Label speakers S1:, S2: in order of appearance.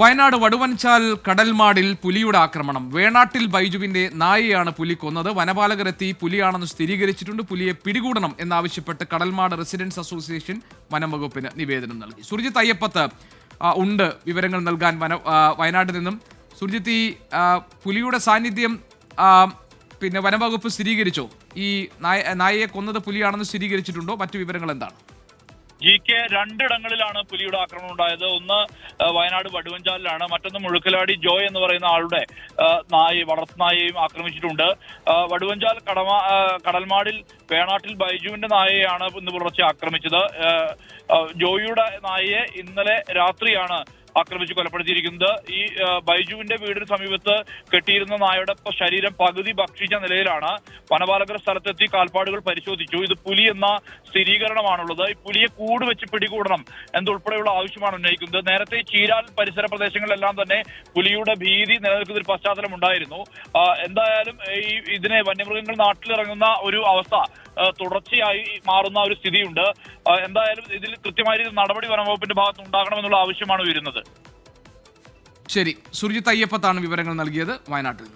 S1: വയനാട് വടുവൻചാൽ കടൽമാടിൽ പുലിയുടെ ആക്രമണം. വേണാട്ടിൽ ബൈജുവിന്റെ നായയാണ് പുലി കൊന്നത്. വനപാലകരെത്തി പുലിയാണെന്ന് സ്ഥിരീകരിച്ചിട്ടുണ്ട്. പുലിയെ പിടികൂടണം എന്നാവശ്യപ്പെട്ട് കടൽമാട് റെസിഡൻസ് അസോസിയേഷൻ വനം വകുപ്പിന് നിവേദനം നൽകി. സുർജിത്ത് അയ്യപ്പത്ത് ഉണ്ട് വിവരങ്ങൾ നൽകാൻ വന വയനാട്ടിൽ നിന്നും. സുർജിത്ത് ഈ പുലിയുടെ സാന്നിധ്യം പിന്നെ വനംവകുപ്പ് സ്ഥിരീകരിച്ചോ? ഈ നായ നായയെ കൊന്നത് പുലിയാണെന്ന് സ്ഥിരീകരിച്ചിട്ടുണ്ടോ? മറ്റു വിവരങ്ങൾ എന്താണ്?
S2: ജി കെ രണ്ടിടങ്ങളിലാണ് പുലിയുടെ ആക്രമണം ഉണ്ടായത്. ഒന്ന് വയനാട് വടുവഞ്ചാലിലാണ്. മറ്റൊന്ന് മുഴുക്കലാടി ജോയ് എന്ന് പറയുന്ന ആളുടെ നായി വളർത്തുനായയും ആക്രമിച്ചിട്ടുണ്ട്. വടുവഞ്ചാൽ കടമ കടൽമാടിൽ വേണാട്ടിൽ ബൈജുവിന്റെ നായയാണ് ഇന്ന് പുലർച്ചെ ആക്രമിച്ചത്. ജോയിയുടെ നായയെ ഇന്നലെ രാത്രിയാണ് ആക്രമിച്ച് കൊലപ്പെടുത്തിയിരിക്കുന്നത്. ഈ ബൈജുവിന്റെ വീടിന് സമീപത്ത് കെട്ടിയിരുന്ന നായയുടെ ശരീരം പകുതി ഭക്ഷിച്ച നിലയിലാണ് വനപാലകർ സ്ഥലത്തെത്തി കാൽപ്പാടുകൾ പരിശോധിച്ചു. ഇത് പുലി എന്ന സ്ഥിരീകരണമാണുള്ളത്. ഈ പുലിയെ കൂട് വെച്ച് പിടികൂടണം എന്നുൾപ്പെടെയുള്ള ആവശ്യമാണ് ഉന്നയിക്കുന്നത്. നേരത്തെ ചീരാൽ പരിസര പ്രദേശങ്ങളിലെല്ലാം തന്നെ പുലിയുടെ ഭീതി നിലനിൽക്കുന്ന ഒരു പശ്ചാത്തലം ഉണ്ടായിരുന്നു എന്തായാലും ഈ ഇതിനെ വന്യമൃഗങ്ങൾ നാട്ടിലിറങ്ങുന്ന ഒരു അവസ്ഥ തുടർച്ചയായി മാറുന്ന ഒരു സ്ഥിതിയുണ്ട്. എന്തായാലും ഇതിൽ കൃത്യമായ നടപടി വനംവകുപ്പിന്റെ ഭാഗത്ത് ഉണ്ടാകണമെന്നുള്ള ആവശ്യമാണ് ഉയരുന്നത്.
S1: ശരി. സുർജിത്ത് അയ്യപ്പത്താണ് വിവരങ്ങൾ നൽകിയത് വയനാട്ടിൽ